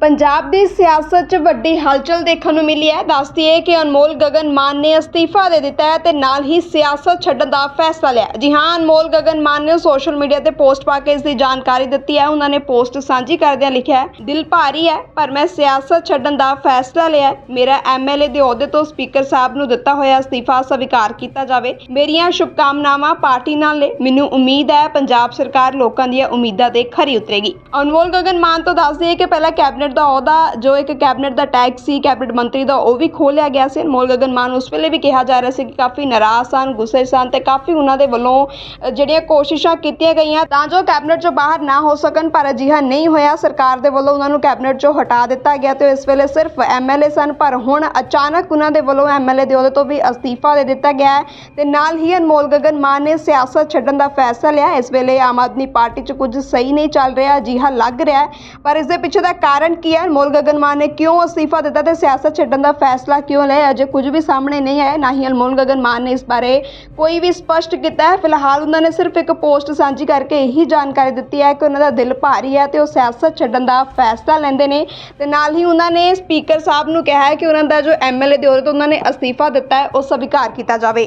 ਪੰਜਾਬ ਦੀ ਸਿਆਸਤ 'ਚ ਵੱਡੀ ਹਲਚਲ ਦੇਖਣ ਨੂੰ ਮਿਲੀ ਹੈ। ਦੱਸਦੀ ਹੈ ਕਿ ਅਨਮੋਲ ਗਗਨ ਮਾਨ ਨੇ ਅਸਤੀਫਾ ਦੇ ਦਿੱਤਾ ਹੈ ਤੇ ਨਾਲ ਹੀ ਸਿਆਸਤ ਛੱਡਣ ਦਾ ਫੈਸਲਾ ਲਿਆ ਜੀ ਹਾਂ, ਅਨਮੋਲ ਗਗਨ ਮਾਨ ਨੇ ਸੋਸ਼ਲ ਮੀਡੀਆ ਤੇ ਪੋਸਟ ਪਾ ਕੇ ਇਸ ਦੀ ਜਾਣਕਾਰੀ ਦਿੱਤੀ ਹੈ। ਉਹਨਾਂ ਨੇ ਪੋਸਟ ਸਾਂਝੀ ਕਰਦਿਆਂ ਲਿਖਿਆ ਹੈ, ਦਿਲ ਭਾਰੀ ਹੈ, ਪਰ ਮੈਂ ਸਿਆਸਤ ਛੱਡਣ ਦਾ ਫੈਸਲਾ ਲਿਆ ਹੈ। ਮੇਰਾ ਐਮਐਲਏ ਦੇ ਅਹੁਦੇ ਤੋਂ ਸਪੀਕਰ ਸਾਹਿਬ ਨੂੰ ਦਿੱਤਾ ਹੋਇਆ ਅਸਤੀਫਾ ਸਵੀਕਾਰ ਕੀਤਾ ਜਾਵੇ। ਮੇਰੀਆਂ ਸ਼ੁਭਕਾਮਨਾਵਾਂ ਪਾਰਟੀ ਨਾਲ ਨੇ। ਮੈਨੂੰ ਉਮੀਦ ਹੈ, ਪੰਜਾਬ ਸਰਕਾਰ ਲੋਕਾਂ ਦੀਆਂ ਉਮੀਦਾਂ ਤੇ ਖਰੀ ਉਤਰੇਗੀ। ਅਨਮੋਲ ਗਗਨ ਮਾਨ ਤੋਂ ਦੱਸਦੇ ਹੈ ਕਿ ਪਹਿਲਾਂ ਕੈਬਨਿਟ ਦਾ ਅਹੁਦਾ ਜੋ ਇੱਕ ਕੈਬਨਿਟ ਦਾ ਟੈਗ ਸੀ, ਕੈਬਨਿਟ ਮੰਤਰੀ ਦਾ, ਉਹ ਵੀ ਖੋਹ ਗਿਆ ਸੀ। ਅਨਮੋਲ ਗਗਨ ਮਾਨ ਉਸ ਵੇਲੇ ਵੀ ਕਿਹਾ ਜਾ ਰਿਹਾ ਸੀ ਕਿ ਕਾਫੀ ਨਾਰਾਜ਼ ਸਨ, ਗੁੱਸੇ ਸਨ ਤੇ ਕਾਫੀ ਉਹਨਾਂ ਦੇ ਵੱਲੋਂ ਜਿਹੜੀਆਂ ਕੋਸ਼ਿਸ਼ਾਂ ਕੀਤੀਆਂ ਗਈਆਂ, ਤਾਂ ਜੋ ਕੈਬਨਿਟ ਚੋਂ ਬਾਹਰ ਨਾ ਹੋ ਸਕਣ, ਪਰ ਅਜਿਹਾ ਨਹੀਂ ਹੋਇਆ। ਸਰਕਾਰ ਦੇ ਵੱਲੋਂ ਉਹਨਾਂ ਨੂੰ ਕੈਬਨਿਟ ਚੋਂ ਹਟਾ ਦਿੱਤਾ ਗਿਆ ਤੇ ਇਸ ਵੇਲੇ ਸਿਰਫ ਐਮਐਲਏ ਸਨ, ਪਰ ਹੁਣ ਅਚਾਨਕ ਉਹਨਾਂ ਦੇ ਵੱਲੋਂ ਐਮਐਲਏ ਦੇ ਅਹੁਦੇ ਤੋਂ ਵੀ ਅਸਤੀਫਾ ਦੇ ਦਿੱਤਾ ਗਿਆ ਹੈ ਤੇ ਨਾਲ ਹੀ ਅਨਮੋਲ ਗਗਨ ਮਾਨ ਨੇ ਸਿਆਸਤ ਛੱਡਣ ਦਾ ਫੈਸਲਾ ਲਿਆ। ਇਸ ਵੇਲੇ ਆਮ ਆਦਮੀ ਪਾਰਟੀ 'ਚ ਕੁਝ ਸਹੀ ਨਹੀਂ ਚੱਲ ਰਿਹਾ, ਅਜਿਹਾ ਲੱਗ ਰਿਹਾ ਪਰ ਇਸ ਦੇ ਪਿੱਛੇ ਦਾ ਕਾਰਨ ਕੀ ਹੈ? ਅਨਮੋਲ ਗਗਨ ਮਾਨ ਨੇ ਕਿਉਂ ਅਸਤੀਫਾ ਦਿੱਤਾ ਤੇ ਸਿਆਸਤ ਛੱਡਣ ਦਾ ਫੈਸਲਾ ਕਿਉਂ ਲਿਆ ਅਜੇ ਕੁਝ ਵੀ ਸਾਹਮਣੇ ਨਹੀਂ ਆਇਆ। ਨਾ ਹੀ ਅਨਮੋਲ ਗਗਨ ਮਾਨ ਨੇ ਇਸ ਬਾਰੇ ਕੋਈ ਵੀ ਸਪਸ਼ਟ ਕੀਤਾ ਹੈ। ਫਿਲਹਾਲ ਉਹਨਾਂ ਨੇ ਸਿਰਫ ਇੱਕ ਪੋਸਟ ਸਾਂਝੀ ਕਰਕੇ ਇਹੀ ਜਾਣਕਾਰੀ ਦਿੱਤੀ ਹੈ ਕਿ ਉਹਨਾਂ ਦਾ ਦਿਲ ਭਾਰੀ ਹੈ ਤੇ ਉਹ ਸਿਆਸਤ ਛੱਡਣ ਦਾ ਫੈਸਲਾ ਲੈਂਦੇ ਨੇ ਤੇ ਨਾਲ ਹੀ ਉਹਨਾਂ ਨੇ ਸਪੀਕਰ ਸਾਹਿਬ ਨੂੰ ਕਿਹਾ ਹੈ ਕਿ ਉਹਨਾਂ ਦਾ ਜੋ ਐਮਐਲਏ ਦੇ ਅਹੁਦੇ ਤੋਂ ਉਹਨਾਂ ਨੇ ਅਸਤੀਫਾ ਦਿੱਤਾ ਹੈ, ਉਹ ਸਵੀਕਾਰ ਕੀਤਾ ਜਾਵੇ।